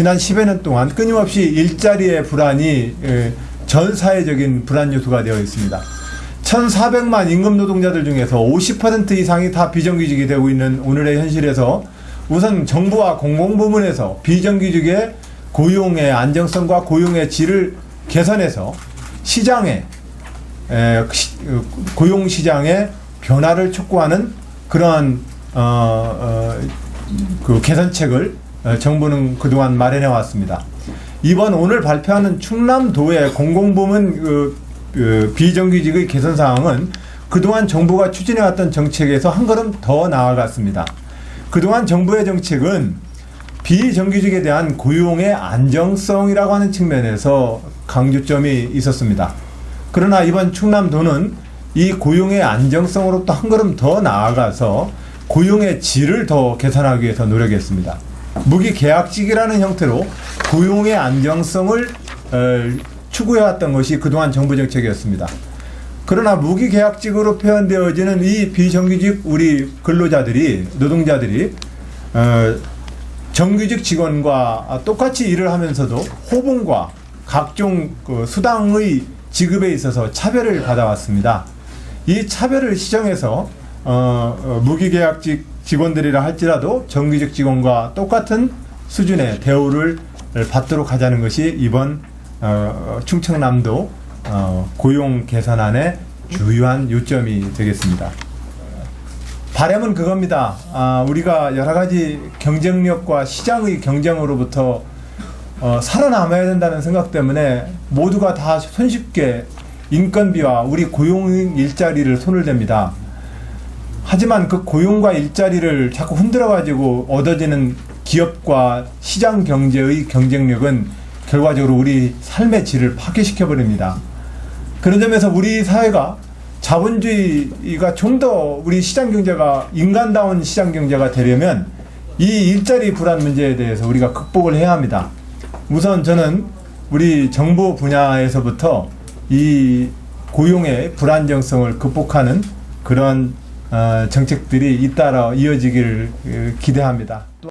지난 10여 년 동안 끊임없이 일자리의 불안이 에, 전 사회적인 불안 요소가 되어 있습니다. 1,400만 임금 노동자들 중에서 50% 이상이 다 비정규직이 되고 있는 오늘의 현실에서 우선 정부와 공공부문에서 비정규직의 고용의 안정성과 고용의 질을 개선해서 시장에 어, 고용 시장의 변화를 촉구하는 그러한 어, 어, 그 개선책을 어, 정부는 그동안 마련해 왔습니다. 이번 오늘 발표하는 충남도의 공공부문 그, 그 비정규직의 개선 사항은 그동안 정부가 추진해 왔던 정책에서 한 걸음 더 나아갔습니다. 그동안 정부의 정책은 비정규직에 대한 고용의 안정성이라고 하는 측면에서 강조점이 있었습니다. 그러나 이번 충남도는 이 고용의 안정성으로 또한 걸음 더 나아가서 고용의 질을 더 개선하기 위해서 노력했습니다. 무기 계약직이라는 형태로 고용의 안정성을 어, 추구해왔던 것이 그동안 정부 정책이었습니다. 그러나 무기 계약직으로 표현되어지는 이 비정규직 우리 근로자들이 노동자들이 어, 정규직 직원과 똑같이 일을 하면서도 호봉과 각종 그 수당의 지급에 있어서 차별을 받아왔습니다. 이 차별을 시정해서 어, 어, 무기계약직 직원들이라 할지라도 정규직 직원과 똑같은 수준의 대우를 받도록 하자는 것이 이번 어, 어, 충청남도 어, 고용 개선안의 주요한 요점이 되겠습니다. 바람은 그겁니다. 아, 우리가 여러 가지 경쟁력과 시장의 경쟁으로부터 어, 살아남아야 된다는 생각 때문에 모두가 다 손쉽게 인건비와 우리 고용 일자리를 손을 댑니다. 하지만 그 고용과 일자리를 자꾸 흔들어 가지고 얻어지는 기업과 시장 경제의 경쟁력은 결과적으로 우리 삶의 질을 파괴시켜 버립니다. 그런 점에서 우리 사회가 자본주의가 좀 더 우리 시장 경제가 인간다운 시장 경제가 되려면 이 일자리 불안 문제에 대해서 우리가 극복을 해야 합니다. 우선 저는 우리 정부 분야에서부터 이 고용의 불안정성을 극복하는 그런 어, 정책들이 잇따라 이어지기를 어, 기대합니다.